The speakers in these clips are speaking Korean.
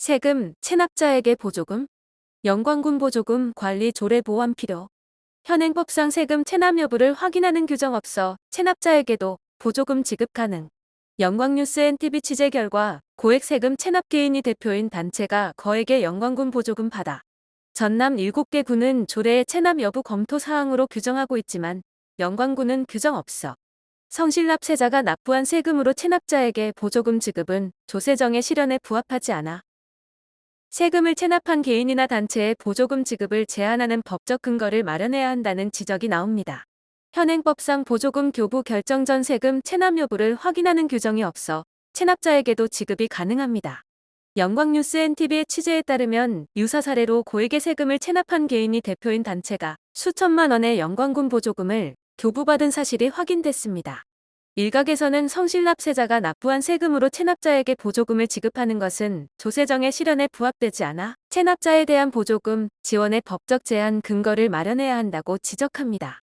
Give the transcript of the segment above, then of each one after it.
세금, 체납자에게 보조금, 영광군 보조금 관리 조례 보완 필요. 현행법상 세금 체납 여부를 확인하는 규정 없어 체납자에게도 보조금 지급 가능. 영광뉴스 NTV 취재 결과 고액 세금 체납 개인이 대표인 단체가 거액의 영광군 보조금 받아 전남 7개 군은 조례의 체납 여부 검토 사항으로 규정하고 있지만 영광군은 규정 없어. 성실납세자가 납부한 세금으로 체납자에게 보조금 지급은 조세정의 실현에 부합하지 않아 세금을 체납한 개인이나 단체에 보조금 지급을 제한하는 법적 근거를 마련해야 한다는 지적이 나옵니다. 현행법상 보조금 교부 결정 전 세금 체납 여부를 확인하는 규정이 없어 체납자에게도 지급이 가능합니다. 영광뉴스 NTV의 취재에 따르면 유사 사례로 고액의 세금을 체납한 개인이 대표인 단체가 수천만 원의 영광군 보조금을 교부받은 사실이 확인됐습니다. 일각에서는 성실납세자가 납부한 세금으로 체납자에게 보조금을 지급하는 것은 조세정의 실현에 부합되지 않아 체납자에 대한 보조금 지원의 법적 제한 근거를 마련해야 한다고 지적합니다.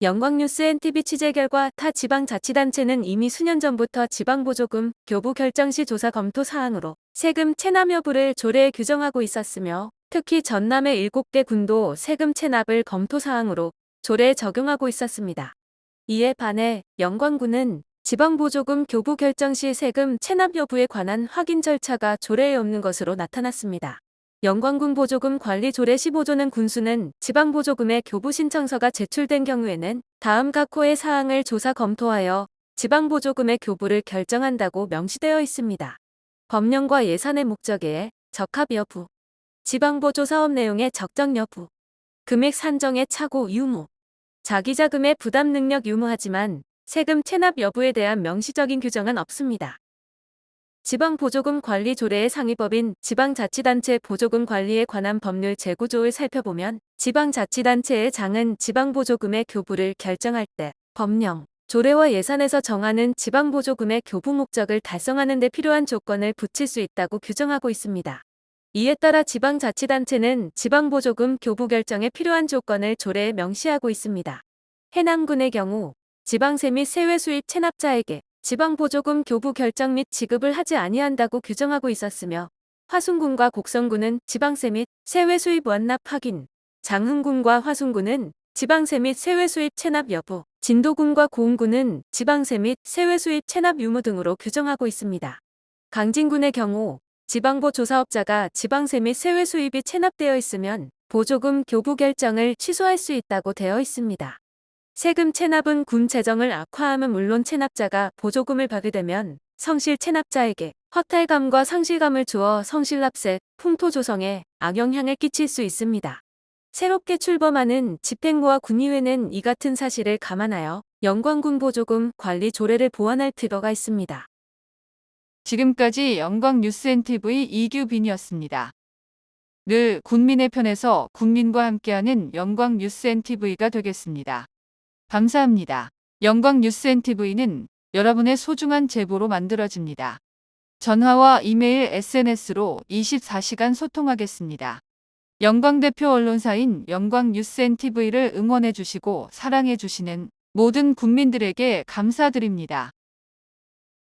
영광뉴스 NTV 취재 결과 타 지방자치단체는 이미 수년 전부터 지방보조금 교부 결정 시 조사 검토 사항으로 세금 체납 여부를 조례에 규정하고 있었으며 특히 전남의 7개 군도 세금 체납을 검토 사항으로 조례에 적용하고 있었습니다. 이에 반해 영광군은 지방보조금 교부 결정 시 세금 체납 여부에 관한 확인 절차가 조례에 없는 것으로 나타났습니다. 영광군 보조금 관리 조례 15조는 군수는 지방보조금의 교부 신청서가 제출된 경우에는 다음 각 호의 사항을 조사 검토하여 지방보조금의 교부를 결정한다고 명시되어 있습니다. 법령과 예산의 목적에 적합 여부, 지방보조 사업 내용의 적정 여부, 금액 산정의 착오 유무, 자기 자금의 부담 능력 유무하지만 세금 체납 여부에 대한 명시적인 규정은 없습니다. 지방보조금 관리 조례의 상위법인 지방자치단체 보조금 관리에 관한 법률 재구조를 살펴보면 지방자치단체의 장은 지방보조금의 교부를 결정할 때 법령, 조례와 예산에서 정하는 지방보조금의 교부 목적을 달성하는 데 필요한 조건을 붙일 수 있다고 규정하고 있습니다. 이에 따라 지방자치단체는 지방보조금 교부 결정에 필요한 조건을 조례에 명시하고 있습니다. 해남군의 경우 지방세 및 세외 수입 체납자에게 지방보조금 교부 결정 및 지급을 하지 아니한다고 규정하고 있었으며 화순군과 곡성군은 지방세 및 세외 수입 완납 확인, 장흥군과 화순군은 지방세 및 세외 수입 체납 여부, 진도군과 고흥군은 지방세 및 세외 수입 체납 유무 등으로 규정하고 있습니다. 강진군의 경우 지방보 조사업자가 지방세 및 세외 수입이 체납되어 있으면 보조금 교부 결정을 취소할 수 있다고 되어 있습니다. 세금 체납은 군 재정을 악화함은 물론 체납자가 보조금을 받게 되면 성실 체납자에게 허탈감과 상실감을 주어 성실납세, 풍토 조성에 악영향을 끼칠 수 있습니다. 새롭게 출범하는 집행부와 군의회는 이 같은 사실을 감안하여 영광군 보조금 관리 조례를 보완할 필요가 있습니다. 지금까지 영광 뉴스 NTV 이규빈이었습니다. 늘 국민의 편에서 국민과 함께하는 영광 뉴스 NTV가 되겠습니다. 감사합니다. 영광 뉴스 NTV는 여러분의 소중한 제보로 만들어집니다. 전화와 이메일, SNS로 24시간 소통하겠습니다. 영광 대표 언론사인 영광 뉴스 NTV를 응원해 주시고 사랑해 주시는 모든 국민들에게 감사드립니다.